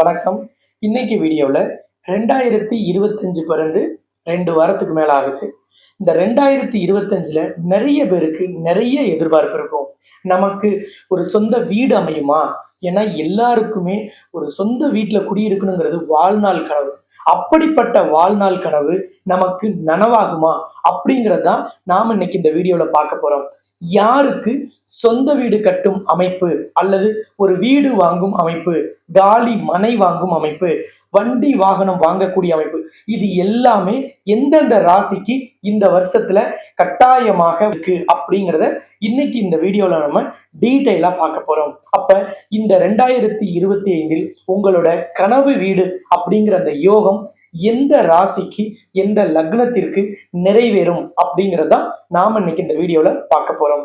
வணக்கம். இன்னைக்கு வீடியோவில் ரெண்டாயிரத்தி இருபத்தஞ்சு பிறந்து ரெண்டு வாரத்துக்கு மேலே ஆகுது. இந்த ரெண்டாயிரத்தி இருபத்தஞ்சில் நிறைய பேருக்கு நிறைய எதிர்பார்ப்பு இருக்கும். நமக்கு ஒரு சொந்த வீடு அமையுமா? ஏன்னா எல்லாருக்குமே ஒரு சொந்த வீட்டில் குடியிருக்கணுங்கிறது வாழ்நாள் கனவு. அப்படிப்பட்ட வாழ்நாள் கனவு நமக்கு நனவாகுமா? அப்படிங்கிறது நாம நாம் இன்னைக்கு இந்த வீடியோவில் பார்க்க போகிறோம் யாருக்கு சொந்த வீடு கட்டும் அமைப்பு அல்லது ஒரு வீடு வாங்கும் அமைப்பு காலி மனை வாங்கும் அமைப்பு வண்டி வாகனம் வாங்கக்கூடிய அமைப்பு இது எல்லாமே எந்தெந்த ராசிக்கு இந்த வருஷத்துல கட்டாயமாக இருக்கு அப்படிங்கிறத இன்னைக்கு இந்த வீடியோல நம்ம டீட்டெயிலாக பார்க்க போறோம். அப்ப இந்த ரெண்டாயிரத்தி இருபத்தி ஐந்தில் உங்களோட கனவு வீடு அப்படிங்கிற அந்த யோகம் எந்த ராசிக்கு எந்த லக்னத்திற்கு நிறைவேறும் அப்படிங்கிறத நாம இன்னைக்கு இந்த வீடியோவில் பார்க்க போறோம்.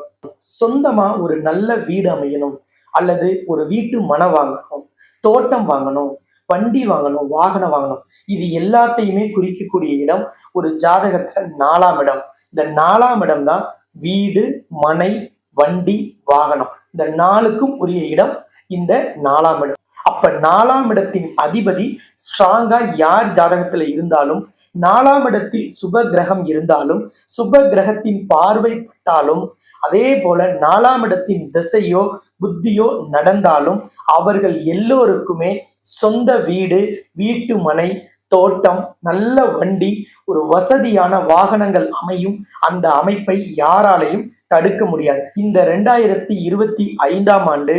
சொந்தமா ஒரு நல்ல வீடு அமையணும். அல்லது ஒரு வீட்டு மனம் வாங்கணும் தோட்டம் வாங்கணும் வண்டி வாங்கணும் வாகனம் வாங்கணும். இது எல்லாத்தையுமே குறிக்கக்கூடிய இடம் ஒரு ஜாதகத்துல நாலாம் இடம். இந்த நாலாம் இடம் தான் வீடு மனை வண்டி வாகனம். இந்த நாளுக்கும் உரிய இடம் இந்த நாலாம் இடம். அப்ப நாலாம் இடத்தின் அதிபதி ஸ்ட்ராங்கா யார் ஜாதகத்துல இருந்தாலும் நாலாம் இடத்தில் சுப கிரகம் இருந்தாலும் சுப கிரகத்தின் பார்வைப்பட்டாலும் அதே போல நாலாம் இடத்தின் திசையோ புத்தியோ நடந்தாலும் அவர்கள் எல்லோருக்குமே சொந்த வீடு வீட்டு மனை தோட்டம் நல்ல வண்டி ஒரு வசதியான வாகனங்கள் அமையும். அந்த அமைப்பை யாராலையும் தடுக்க முடியாது. இந்த ரெண்டாயிரத்தி இருபத்தி ஐந்தாம் ஆண்டு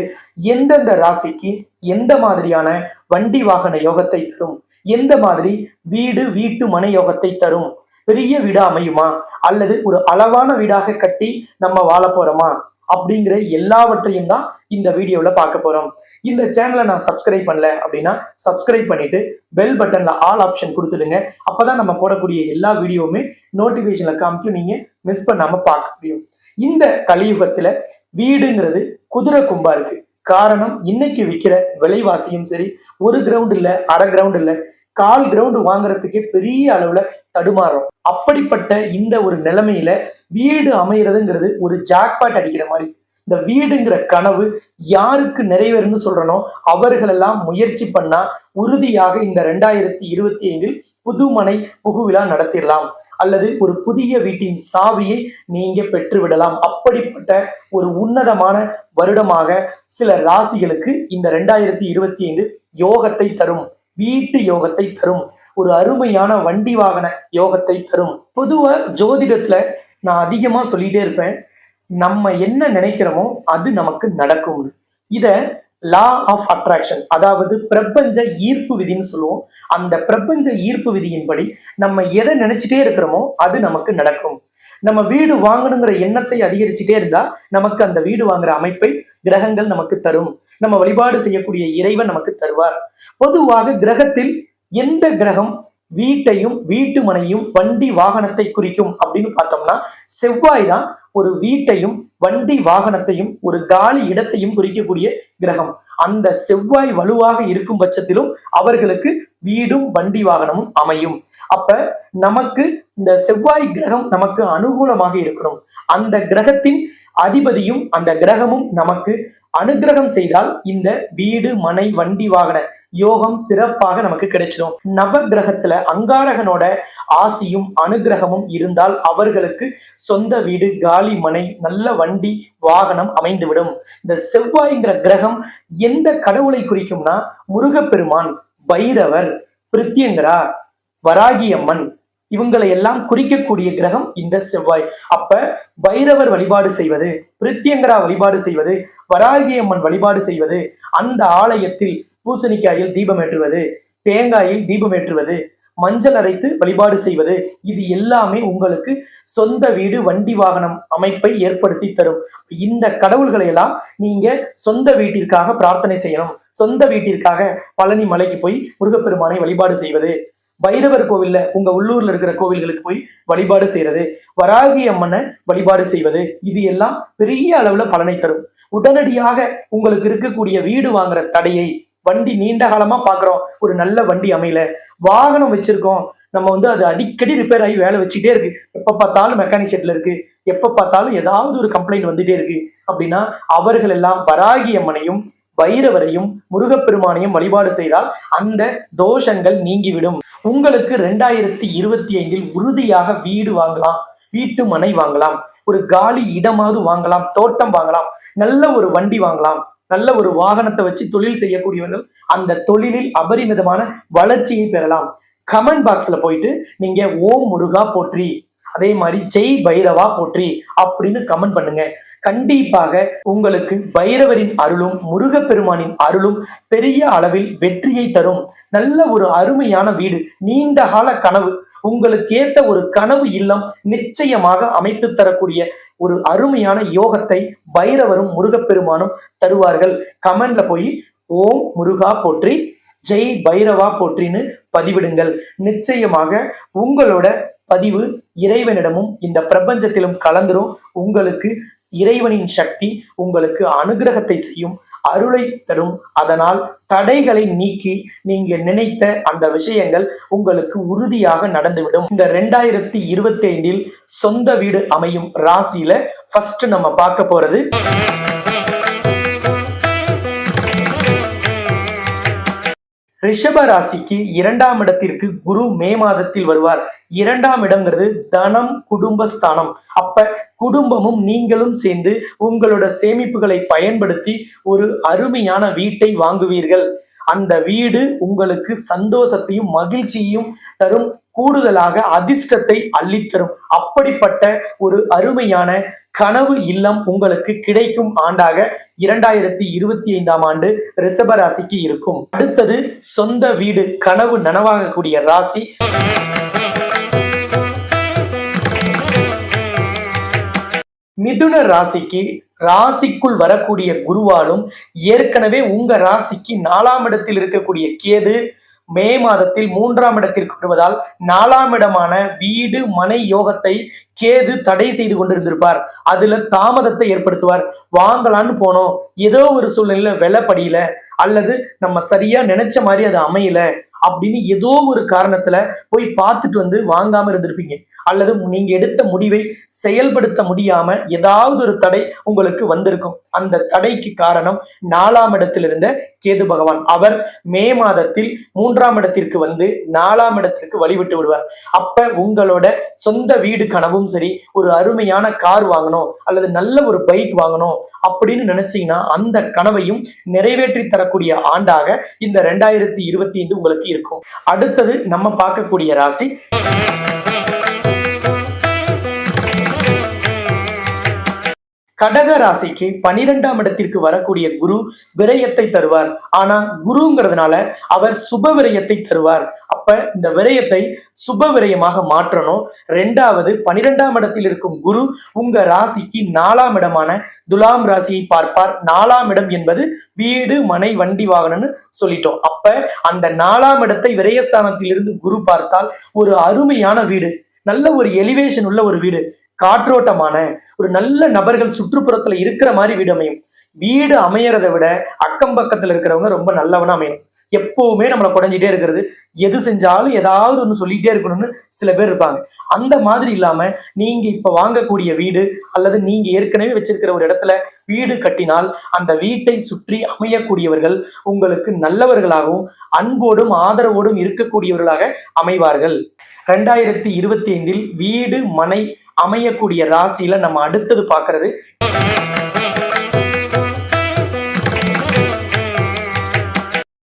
எந்தெந்த ராசிக்கு எந்த மாதிரியான வண்டி வாகன யோகத்தை தரும்? எந்த மாதிரி வீடு வீட்டு மனை யோகத்தை தரும்? பெரிய வீடா அமையுமா? அல்லது ஒரு அளவான வீடாக கட்டி நம்ம வாழ போறோமா? அப்படிங்கிற எல்லாவற்றையும் தான் இந்த வீடியோவில் பார்க்க போறோம். இந்த சேனலை நான் சப்ஸ்கிரைப் பண்ணல அப்படின்னா சப்ஸ்கிரைப் பண்ணிட்டு பெல் பட்டன்ல ஆல் ஆப்ஷன் கொடுத்துடுங்க. அப்பதான் நம்ம போடக்கூடிய எல்லா வீடியோவுமே நோட்டிபிகேஷன்ல காமிக்கும். நீங்க மிஸ் பண்ணாம பார்க்க முடியும். இந்த கலியுகத்துல வீடுங்கிறது குதிரை கும்பா இருக்கு. காரணம் இன்னைக்கு விற்கிற விலைவாசியும் சரி ஒரு கிரவுண்ட் இல்ல அரை கிரவுண்ட் இல்ல கால் கிரவுண்ட் வாங்குறதுக்கே பெரிய அளவுல தடுமாறும். அப்படிப்பட்ட இந்த ஒரு நிலைமையில வீடு அமைகிறதுங்கிறது ஒரு ஜாக்பாட் அடிக்கிற மாதிரி. இந்த வீடுங்கிற கனவு யாருக்கு நிறைவேறும்னு சொல்றனோ அவர்களெல்லாம் முயற்சி பண்ணா உறுதியாக இந்த ரெண்டாயிரத்தி இருபத்தி ஐந்தில் புதுமனை புகுவிழா நடத்திடலாம். அல்லது ஒரு புதிய வீட்டின் சாவியை நீங்க பெற்றுவிடலாம். அப்படிப்பட்ட ஒரு உன்னதமான வருடமாக சில ராசிகளுக்கு இந்த ரெண்டாயிரத்தி இருபத்தி ஐந்து யோகத்தை தரும். வீட்டு யோகத்தை தரும். ஒரு அருமையான வண்டி வாகன யோகத்தை தரும். பொதுவா ஜோதிடத்துல நான் அதிகமா சொல்லிட்டே இருப்பேன். நம்ம என்ன நினைக்கிறோமோ அது நமக்கு நடக்கும். இத லா ஆஃப் அட்ராக்ஷன் அதாவது பிரபஞ்ச ஈர்ப்பு விதின்னு சொல்லுவோம். அந்த பிரபஞ்ச ஈர்ப்பு விதியின்படி நம்ம எதை நினைச்சிட்டே இருக்கிறோமோ அது நமக்கு நடக்கும். நம்ம வீடு வாங்கணுங்கிற எண்ணத்தை அதிகரிச்சுட்டே இருந்தா நமக்கு அந்த வீடு வாங்குற அமைப்பை கிரகங்கள் நமக்கு தரும். நம்ம வழிபாடு செய்யக்கூடிய இறைவன் நமக்கு தருவார். பொதுவாக கிரகத்தில் எந்த கிரகம் வீட்டையும் வீட்டு மனையும் வண்டி வாகனத்தை குறிக்கும் அப்படின்னு பார்த்தோம்னா செவ்வாய் தான் ஒரு வீட்டையும் வண்டி வாகனத்தையும் ஒரு காலி இடத்தையும் குறிக்கக்கூடிய கிரகம். அந்த செவ்வாய் வலுவாக இருக்கும் பட்சத்திலும் அவர்களுக்கு வீடும் வண்டி வாகனமும் அமையும். அப்ப நமக்கு இந்த செவ்வாய் கிரகம் நமக்கு அனுகூலமாக இருக்கணும். அந்த கிரகத்தின் அதிபதியும் அந்த கிரகமும் நமக்கு அனுகிரகம் செய்தால் இந்த வீடு மனை வண்டி வாகன யோகம் சிறப்பாக நமக்கு கிடைச்சிடும். நவ கிரகத்துல அங்காரகனோட ஆசியும் அனுகிரகமும் இருந்தால் அவர்களுக்கு சொந்த வீடு காலி மனை நல்ல வண்டி வாகனம் அமைந்துவிடும். இந்த செவ்வாய்ங்கிற கிரகம் எந்த கடவுளை குறிக்கும்னா முருகப்பெருமான் பைரவர் பிரித்யங்கரா வராகியம்மன் இவங்களை எல்லாம் குறிக்கக்கூடிய கிரகம் இந்த செவ்வாய். அப்ப பைரவர் வழிபாடு செய்வது பிரித்தியங்கரா வழிபாடு செய்வது வராகியம்மன் வழிபாடு செய்வது அந்த ஆலயத்தில் பூசணிக்காயில் தீபம் ஏற்றுவது தேங்காயில் தீபம் ஏற்றுவது மஞ்சள் அரைத்து வழிபாடு செய்வது இது எல்லாமே உங்களுக்கு சொந்த வீடு வண்டி வாகனம் அமைப்பை ஏற்படுத்தி தரும். இந்த கடவுள்களை எல்லாம் நீங்க சொந்த வீட்டிற்காக பிரார்த்தனை செய்யணும். சொந்த வீட்டிற்காக பழனி மலைக்கு போய் முருகப்பெருமானை வழிபாடு செய்வது. பைரவர் கோவில்ல உங்க உள்ளூர்ல இருக்கிற கோவில்களுக்கு போய் வழிபாடு செய்யறது வராகி அம்மனை வழிபாடு செய்வது இது எல்லாம் பெரிய அளவுல பலனை தரும். உடனடியாக உங்களுக்கு இருக்கக்கூடிய வீடு வாங்குற தடையை வண்டி நீண்ட காலமா பாக்குறோம் ஒரு நல்ல வண்டி அமையல வாகனம் வச்சிருக்கோம் நம்ம வந்து அது அடிக்கடி ரிப்பேர் ஆகி வேலை வச்சுட்டே இருக்கு. எப்ப பார்த்தாலும் மெக்கானிக் செட்ல இருக்கு எப்ப பார்த்தாலும் ஏதாவது ஒரு கம்ப்ளைண்ட் வந்துட்டே இருக்கு. அப்படின்னா அவர்கள் எல்லாம் வராகி அம்மனையும் பைரவரையும் முருகப்பெருமானையும் வழிபாடு செய்தால் அந்த தோஷங்கள் நீங்கிவிடும். உங்களுக்கு ரெண்டாயிரத்தி இருபத்தி ஐந்தில் உறுதியாக வீடு வாங்கலாம் வீட்டு மனை வாங்கலாம் ஒரு காலி இடமாவது வாங்கலாம் தோட்டம் வாங்கலாம் நல்ல ஒரு வண்டி வாங்கலாம் நல்ல ஒரு வாகனத்தை வச்சு தொழில் செய்யக்கூடியவர்கள் அந்த தொழிலில் அபரிமிதமான வளர்ச்சியை பெறலாம். கமெண்ட் பாக்ஸ்ல போயிட்டு நீங்க ஓம் முருகா போற்றி. அதே மாதிரி ஜெய் பைரவா போற்றி அப்படின்னு கமெண்ட் பண்ணுங்க. கண்டிப்பாக உங்களுக்கு பைரவரின் அருளும் முருகப்பெருமானின் அருளும் பெரிய அளவில் வெற்றியை தரும். நல்ல ஒரு அருமையான வீடு நீண்ட கால கனவு உங்களுக்கு ஏற்ற ஒரு கனவு இல்லம் நிச்சயமாக அமைத்து தரக்கூடிய ஒரு அருமையான யோகத்தை பைரவரும் முருகப்பெருமானும் தருவார்கள். கமெண்ட்ல போய் ஓம் முருகா போற்றி ஜெய் பைரவா போற்றின்னு பதிவிடுங்கள். நிச்சயமாக உங்களோட பதிவு இறைவனிடமும் இந்த பிரபஞ்சத்திலும் கலந்துரும். உங்களுக்கு இறைவனின் சக்தி உங்களுக்கு அனுகிரகத்தை செய்யும் அருளை தரும். அதனால் தடைகளை நீக்கி நீங்க நினைத்த அந்த விஷயங்கள் உங்களுக்கு உறுதியாக நடந்துவிடும். இந்த ரெண்டாயிரத்தி இருபத்தி ஐந்தில் சொந்த வீடு அமையும் ராசியில ஃபர்ஸ்ட் நம்ம பார்க்க போறது ரிஷப ராசிக்கு இரண்டாம் இடத்திற்கு குரு மே மாதத்தில் வருவார். இரண்டாம் இடம்ங்கிறது தனம் குடும்பஸ்தானம். அப்ப குடும்பமும் நீங்களும் சேர்ந்து உங்களோட சேமிப்புகளை பயன்படுத்தி ஒரு அருமையான வீட்டை வாங்குவீர்கள். அந்த வீடு உங்களுக்கு சந்தோஷத்தையும் மகிழ்ச்சியையும் தரும். கூடுதலாக அதிர்ஷ்டத்தை அள்ளித்தரும். அப்படிப்பட்ட ஒரு அருமையான கனவு இல்லம் உங்களுக்கு கிடைக்கும் ஆண்டாக இரண்டாயிரத்தி இருபத்தி ஐந்தாம் ஆண்டு ரிஷப ராசிக்கு இருக்கும். அடுத்தது சொந்த வீடு கனவு நனவாகக்கூடிய ராசி. மிதுன ராசிக்கு ராசிக்குள் வரக்கூடிய குருவாலும் ஏற்கனவே உங்க ராசிக்கு நாலாம் இடத்தில் இருக்கக்கூடிய கேது மே மாதத்தில் மூன்றாம் இடத்திற்கு வருவதால் நாலாம் இடமான வீடு மனை யோகத்தை கேது தடை செய்து கொண்டிருந்திருப்பார். அதுல தாமதத்தை ஏற்படுத்துவார். வாங்கலான்னு போனோம். ஏதோ ஒரு சூழ்நிலையில விலை படியில அல்லது நம்ம சரியா நினைச்ச மாதிரி அது அமையல. அப்படின்னு ஏதோ ஒரு காரணத்துல போய் பார்த்துட்டு வந்து வாங்காம இருந்திருப்பீங்க. அல்லது நீங்க எடுத்த முடிவை செயல்படுத்த முடியாம ஏதாவது ஒரு தடை உங்களுக்கு வந்திருக்கும். அந்த தடைக்கு காரணம் நாலாம் இடத்தில் இருந்த கேது பகவான். அவர் மே மாதத்தில் மூன்றாம் இடத்திற்கு வந்து நாலாம் இடத்திற்கு வழிவிட்டு விடுவார். அப்ப உங்களோட சொந்த வீடு கனவும் சரி ஒரு அருமையான கார் வாங்கணும் அல்லது நல்ல ஒரு பைக் வாங்கணும் அப்படின்னு நினைச்சீங்கன்னா அந்த கனவையும் நிறைவேற்றி தரக்கூடிய ஆண்டாக இந்த ரெண்டாயிரத்தி இருபத்தி ஐந்து உங்களுக்கு இருக்கும். அடுத்தது நம்ம பார்க்கக்கூடிய ராசி. கடக ராசிக்கு பனிரெண்டாம் இடத்திற்கு வரக்கூடிய குரு விரயத்தை தருவார். ஆனா குருங்கிறதுனால அவர் சுப விரயத்தை தருவார். அப்ப இந்த விரயத்தை சுப விரயமாக மாற்றணும். ரெண்டாவது பனிரெண்டாம் இடத்தில் இருக்கும் குரு உங்க ராசிக்கு நாலாம் இடமான துலாம் ராசியை பார்ப்பார். நாலாம் இடம் என்பது வீடு மனை வண்டி வாகனம்னு சொல்லிட்டோம். அப்ப அந்த நாலாம் இடத்தை விரயஸ்தானத்திலிருந்து குரு பார்த்தால் ஒரு அருமையான வீடு நல்ல ஒரு எலிவேஷன் உள்ள ஒரு வீடு காற்றோட்டமான ஒரு நல்ல நபர்கள் சுற்றுப்புறத்துல இருக்கிற மாதிரி வீடு அமையும். வீடு அமையறதை விட அக்கம் பக்கத்துல இருக்கிறவங்க ரொம்ப நல்லவனா அமையணும். எப்பவுமே நம்மளை குறைஞ்சிட்டே இருக்கிறது. எது செஞ்சாலும் ஏதாவது ஒன்று சொல்லிட்டே இருக்கணும்னு சில பேர் இருப்பாங்க. அந்த மாதிரி இல்லாம நீங்க இப்ப வாங்கக்கூடிய வீடு அல்லது நீங்க ஏற்கனவே வச்சிருக்கிற ஒரு இடத்துல வீடு கட்டினால் அந்த வீட்டை சுற்றி அமையக்கூடியவர்கள் உங்களுக்கு நல்லவர்களாகவும் அன்போடும் ஆதரவோடும் இருக்கக்கூடியவர்களாக அமைவார்கள். ரெண்டாயிரத்தி இருபத்தி ஐந்தில் வீடு மனை அமையக்கூடிய ராசியில நம்ம அடுத்தது பார்க்கறது.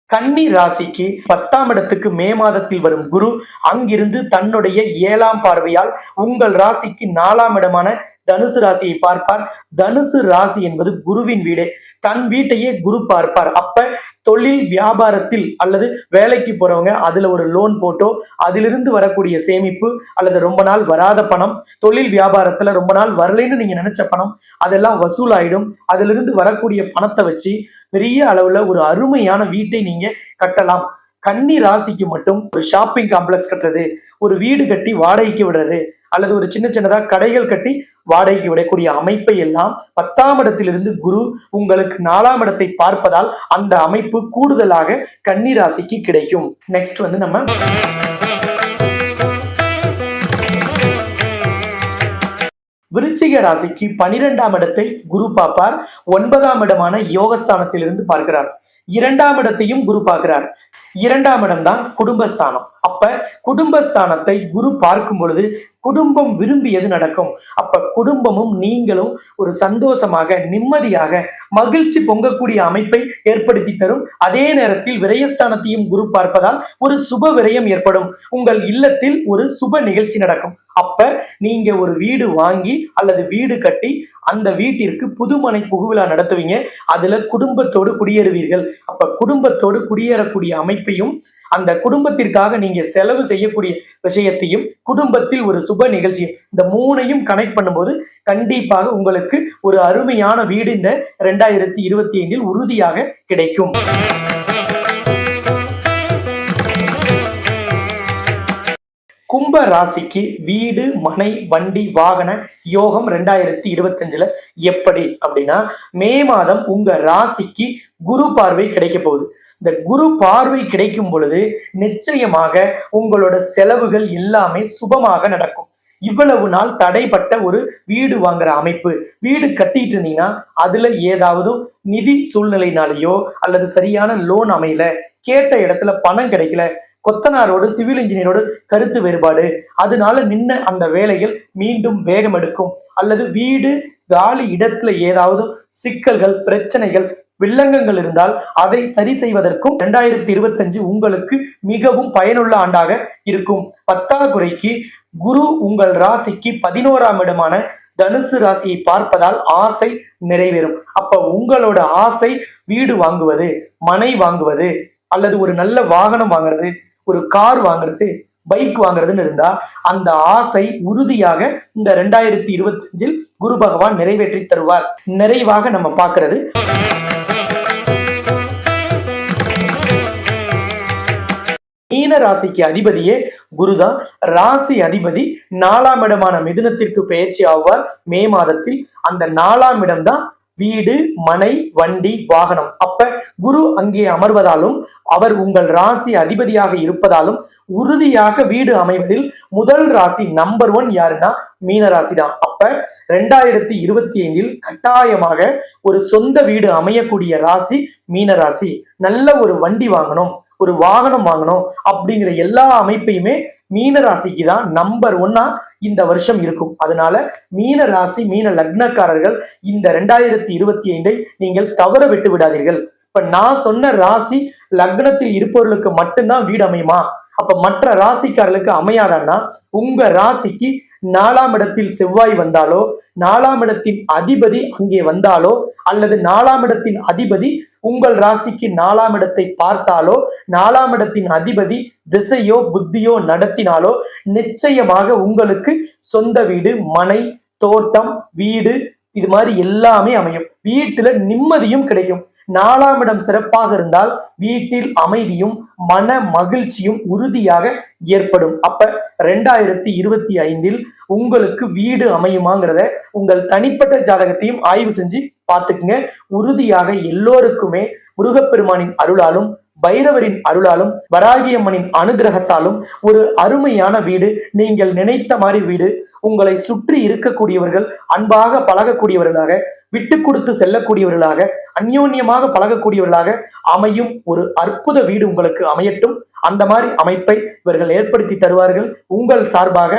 கன்னி ராசிக்கு பத்தாம் இடத்துக்கு மே மாதத்தில் வரும் குரு அங்கிருந்து தன்னுடைய ஏழாம் பார்வையால் உங்கள் ராசிக்கு நாலாம் இடமான தனுசு ராசியை பார்ப்பார். தனுசு ராசி என்பது குருவின் வீடு. தன் வீட்டையே குரு பார்ப்பார். அப்ப தொழில் வியாபாரத்தில் அல்லது வேலைக்கு போறவங்க அதுல ஒரு லோன் போட்டோ அதிலிருந்து வரக்கூடிய சேமிப்பு அல்லது ரொம்ப நாள் வராத பணம் தொழில் வியாபாரத்துல ரொம்ப நாள் வரலைன்னு நீங்க நினைச்ச பணம் அதெல்லாம் வசூலாயிடும். அதிலிருந்து வரக்கூடிய பணத்தை வச்சு பெரிய அளவுல ஒரு அருமையான வீட்டை நீங்க கட்டலாம். கன்னி ராசிக்கு மட்டும் ஒரு ஷாப்பிங் காம்ப்ளெக்ஸ் கட்டுறது ஒரு வீடு கட்டி வாடகைக்கு விடுறது அல்லது ஒரு சின்ன சின்னதா கடைகள் கட்டி வாடகைக்கு விடக்கூடிய அமைப்பை எல்லாம் பத்தாம் இடத்திலிருந்து குரு உங்களுக்கு நாலாம் இடத்தை பார்ப்பதால் அந்த அமைப்பு கூடுதலாக கன்னிராசிக்கு கிடைக்கும். நெக்ஸ்ட் வந்து நம்ம விருச்சிக ராசிக்கு பனிரெண்டாம் இடத்தை குரு பார்ப்பார். ஒன்பதாம் இடமான யோகஸ்தானத்திலிருந்து பார்க்கிறார். இரண்டாம் இடத்தையும் குரு பார்க்கிறார். இரண்டாம் இடம் தான் குடும்பஸ்தானம். அப்ப குடும்பஸ்தானத்தை குரு பார்க்கும் பொழுது குடும்பம் விரும்பியது நடக்கும். அப்ப குடும்பமும் நீங்களும் ஒரு சந்தோஷமாக நிம்மதியாக மகிழ்ச்சி பொங்கக்கூடிய அமைப்பை ஏற்படுத்தி தரும். அதே நேரத்தில் விரயஸ்தானத்தையும் குரு பார்ப்பதால் ஒரு சுப விரயம் ஏற்படும். உங்கள் இல்லத்தில் ஒரு சுப நிகழ்ச்சி நடக்கும். அப்ப நீங்க ஒரு வீடு வாங்கி அல்லது வீடு கட்டி அந்த வீட்டிற்கு புதுமனை புகுவிழா நடத்துவீங்க. அதுல குடும்பத்தோடு குடியேறுவீர்கள். அப்ப குடும்பத்தோடு குடியேறக்கூடிய அமைப்பையும் அந்த குடும்பத்திற்காக நீங்க செலவு செய்யக்கூடிய விஷயத்தையும் குடும்பத்தில் ஒரு சுப நிகழ்ச்சியும் இந்த மூணையும் கனெக்ட் பண்ணும்போது கண்டிப்பாக உங்களுக்கு ஒரு அருமையான வீடு இந்த ரெண்டாயிரத்தி இருபத்தி ஐந்தில் உறுதியாக கிடைக்கும். கும்ப ராசிக்கு வீடு மனை வண்டி வாகன யோகம் ரெண்டாயிரத்தி இருபத்தஞ்சுல எப்படி அப்படின்னா மே மாதம் உங்க ராசிக்கு குரு பார்வை கிடைக்க போகுது. இந்த குரு பார்வை கிடைக்கும் பொழுது நிச்சயமாக உங்களோட செலவுகள் எல்லாமே சுபமாக நடக்கும். இவ்வளவு நாள் தடைப்பட்ட ஒரு வீடு வாங்குற அமைப்பு. வீடு கட்டிட்டு இருந்தீங்கன்னா அதுல ஏதாவது நிதி சூழ்நிலைனாலேயோ அல்லது சரியான லோன் அமையல கேட்ட இடத்துல பணம் கிடைக்கல கொத்தனாரோடு சிவில் இன்ஜினியரோடு கருத்து வேறுபாடு. அதனால நின்ன அந்த வேலைகள் மீண்டும் வேகம் எடுக்கும். அல்லது வீடு காலி இடத்துல ஏதாவது சிக்கல்கள் பிரச்சனைகள் வில்லங்கங்கள் இருந்தால் அதை சரி செய்வதற்கும் ரெண்டாயிரத்தி இருபத்தஞ்சு உங்களுக்கு மிகவும் பயனுள்ள ஆண்டாக இருக்கும். பத்தாக்குறைக்கு குரு உங்கள் ராசிக்கு பதினோராம் இடமான தனுசு ராசியை பார்ப்பதால் ஆசை நிறைவேறும். அப்ப உங்களோட ஆசை வீடு வாங்குவது மனை வாங்குவது அல்லது ஒரு நல்ல வாகனம் வாங்குறது ஒரு கார் வாங்குறது பைக் வாங்குறதுன்னு இருந்தா அந்த ஆசை உறுதியாக இந்த ரெண்டாயிரத்தி இருபத்தஞ்சில் குரு பகவான் நிறைவேற்றி தருவார். நிறைவாக நம்ம பார்க்கறது. மீன ராசிக்கு அதிபதியே குருதான். ராசி அதிபதி நாலாம் இடமான மிதுனத்திற்கு பயிற்சி ஆவார். மே மாதத்தில் அந்த நாலாம் இடம்தான் வீடு மனை வண்டி வாகனம். அப்ப குரு அங்கே அமர்வதாலும் அவர் உங்கள் ராசி அதிபதியாக இருப்பதாலும் உறுதியாக வீடு அமைவதில் முதல் ராசி நம்பர் ஒன் யாருன்னா மீன ராசி தான் அப்ப ரெண்டாயிரத்தி இருபத்தி ஐந்தில் கட்டாயமாக ஒரு சொந்த வீடு அமையக்கூடிய ராசி மீன ராசி நல்ல ஒரு வண்டி வாங்கணும். ஒரு வாகனம் வாங்கணும் அப்படிங்கிற எல்லா அமைப்பையுமே மீன ராசிக்கு தான் நம்பர் ஒன்னா இந்த வருஷம் இருக்கும். அதனால மீன ராசி மீன லக்னக்காரர்கள் இந்த ரெண்டாயிரத்தி இருபத்தி ஐந்தை நீங்கள் தவற விட்டு விடாதீர்கள். இப்ப நான் சொன்ன ராசி லக்னத்தில் இருப்பவர்களுக்கு மட்டும்தான் வீடு அமையுமா? அப்ப மற்ற ராசிக்காரர்களுக்கு அமையாதான்னா உங்க ராசிக்கு நாலாம் இடத்தில் செவ்வாய் வந்தாலோ நாலாம் இடத்தின் அதிபதி அங்கே வந்தாலோ அல்லது நாலாம் இடத்தின் அதிபதி உங்கள் ராசிக்கு நாலாம் இடத்தை பார்த்தாலோ நாலாம் இடத்தின் அதிபதி திசையோ புத்தியோ நடத்தினாலோ நிச்சயமாக உங்களுக்கு சொந்த வீடு மனை தோட்டம் வீடு இது மாதிரி எல்லாமே அமையும். வீட்டுல நிம்மதியும் கிடைக்கும். நாலாம் இடம் சிறப்பாக இருந்தால் வீட்டில் அமைதியும் மன மகிழ்ச்சியும் உறுதியாக ஏற்படும். அப்ப ரெண்டாயிரத்தி இருபத்தி ஐந்தில் உங்களுக்கு வீடு அமையுமாங்கிறத உங்கள் தனிப்பட்ட ஜாதகத்தையும் ஆய்வு செஞ்சு பார்த்துக்குங்க. உறுதியாக எல்லோருக்குமே முருகப்பெருமானின் அருளாலும் பைரவரின் அருளாலும் வராகியம்மனின் அனுகிரகத்தாலும் ஒரு அருமையான வீடு நீங்கள் நினைத்த மாதிரி வீடு உங்களை சுற்றி இருக்கக்கூடியவர்கள் அன்பாக பழகக்கூடியவர்களாக விட்டு கொடுத்து செல்லக்கூடியவர்களாக அந்யோன்யமாக பழகக்கூடியவர்களாக அமையும் ஒரு அற்புத வீடு உங்களுக்கு அமையட்டும். அந்த மாதிரி அமைப்பை இவர்கள் ஏற்படுத்தி தருவார்கள். உங்கள் சார்பாக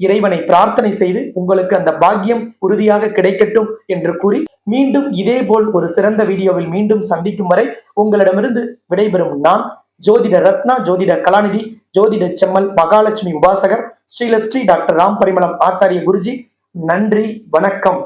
இறைவனை பிரார்த்தனை செய்து உங்களுக்கு அந்த பாக்கியம் உறுதியாக கிடைக்கட்டும் என்று கூறி மீண்டும் இதேபோல் ஒரு சிறந்த வீடியோவில் மீண்டும் சந்திக்கும் வரை உங்களிடமிருந்து விடைபெறும் நான் ஜோதிட ரத்னா ஜோதிட கலாநிதி ஜோதிட செம்மல் மகாலட்சுமி உபாசகர் ஸ்ரீலஸ்ரீ டாக்டர் ராம் பரிமளம் ஆச்சாரிய குருஜி. நன்றி வணக்கம்.